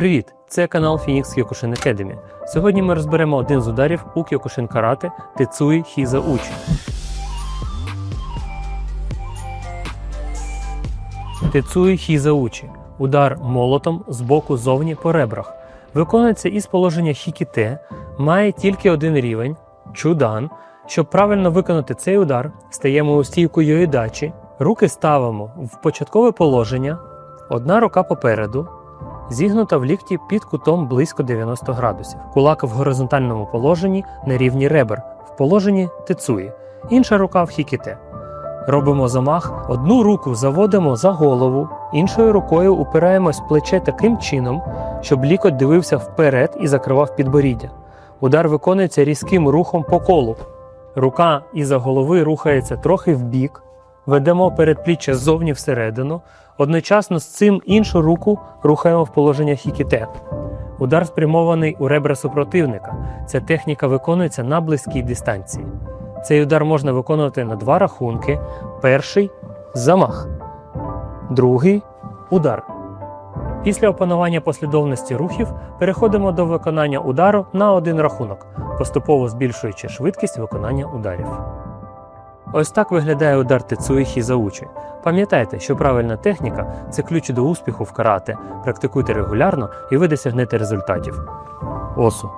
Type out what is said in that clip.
Привіт! Це канал Phoenix Kyokushin Academy. Сьогодні ми розберемо один з ударів у Kyokushin карате Тецуї Хіза Учі. Тецуї Хіза Учі. Удар молотом з боку зовні по ребрах. Виконується із положення хікіте, має тільки один рівень чудан. Щоб правильно виконати цей удар, стаємо у стійку йоїдачі, руки ставимо в початкове положення, одна рука попереду, зігнута в лікті під кутом близько 90 градусів. Кулак в горизонтальному положенні на рівні ребер, в положенні тецуї, інша рука в хікіте. Робимо замах, одну руку заводимо за голову, іншою рукою упираємось плече таким чином, щоб лікоть дивився вперед і закривав підборіддя. Удар виконується різким рухом по колу. Рука із-за голови рухається трохи вбік, ведемо передпліччя ззовні всередину, одночасно з цим іншу руку рухаємо в положення хікіте. Удар спрямований у ребра супротивника. Ця техніка виконується на близькій дистанції. Цей удар можна виконувати на два рахунки: перший замах, другий удар. Після опанування послідовності рухів переходимо до виконання удару на один рахунок, поступово збільшуючи швидкість виконання ударів. Ось так виглядає удар Тецуї Хізаучі. Пам'ятайте, що правильна техніка це ключ до успіху в карате. Практикуйте регулярно і ви досягнете результатів. Осу.